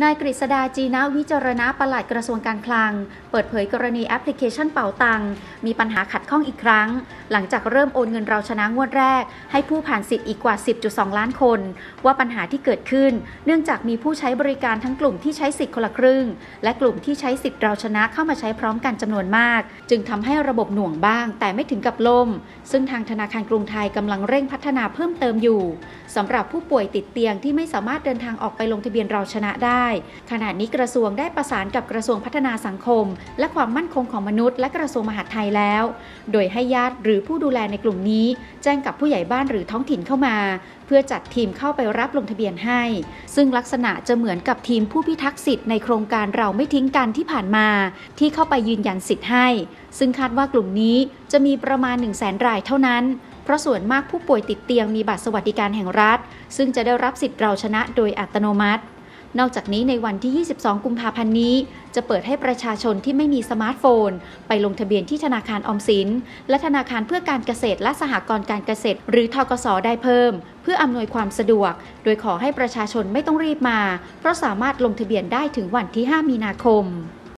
นายกฤษดาจีนาวิจารณะปลัดกระทรวงการคลัง เปิดเผยกรณีแอปพลิเคชันเป่าตังมีปัญหาขัดข้องอีกครั้งหลังจากเริ่มโอนเงินเราชนะงวดแรก ให้ผู้ผ่านสิทธิ์อีกกว่า 10.2 ล้านคน ว่าปัญหาที่เกิดขึ้น เนื่องจากมีผู้ใช้บริการทั้งกลุ่มที่ใช้สิทธิ์คนละครึ่ง และกลุ่มที่ใช้สิทธิ์เราชนะเข้ามาใช้พร้อมกันจำนวนมาก จึงทำให้ระบบหน่วงบ้าง แต่ไม่ถึงกับล่ม ซึ่งทางธนาคารกรุงไทยกำลังเร่งพัฒนาเพิ่มเติมอยู่สำหรับผู้ป่วยติดเตียงที่ไม่สามารถเดินทางออกไปลงทะเบียนเราชนะได้ ขณะนี้กระทรวงได้ประสานกับกระทรวงพัฒนาสังคม และความมั่นคงของมนุษย์ และกระทรวงมหาดไทยแล้ว โดยให้ญาติหรืรือผู้ดูแลในกลุ่มนี้ แจ้งกับผู้ใหญ่บ้านหรือท้องถิ่นเข้ามา เพื่อจัดทีมเข้าไปรับลงทะเบียนให้ ซึ่งลักษณะจะเหมือนกับทีมผู้พิทักษ์สิทธิ์ในโครงการเราไม่ทิ้งกันที่ผ่านมา ที่เข้าไปยืนยันสิทธิ์ให้ ซึ่งคาดว่ากลุ่มนี้จะมีประมาณ 1 0 0 0 0แสนรายเท่านั้นเพราะส่วนมากผู้ป่วยติดเตียงมีบัตรสวัสดิการแห่งรัฐ ซึ่งจะได้รับสิทธิ์เราชนะโดยอัตโนมัติ นอกจากนี้ในวันที่ 22 กุมภาพันธ์นี้ จะเปิดให้ประชาชนที่ไม่มีสมาร์ทโฟน ไปลงทะเบียนที่ธนาคารออมสิน และธนาคารเพื่อการเกษตรและสหกรณ์การเกษตร หรือทกสได้เพิ่ม เพื่ออำนวยความสะดวก โดยขอให้ประชาชนไม่ต้องรีบมา เพราะสามารถลงทะเบียนได้ถึงวันที่ 5 มีนาคม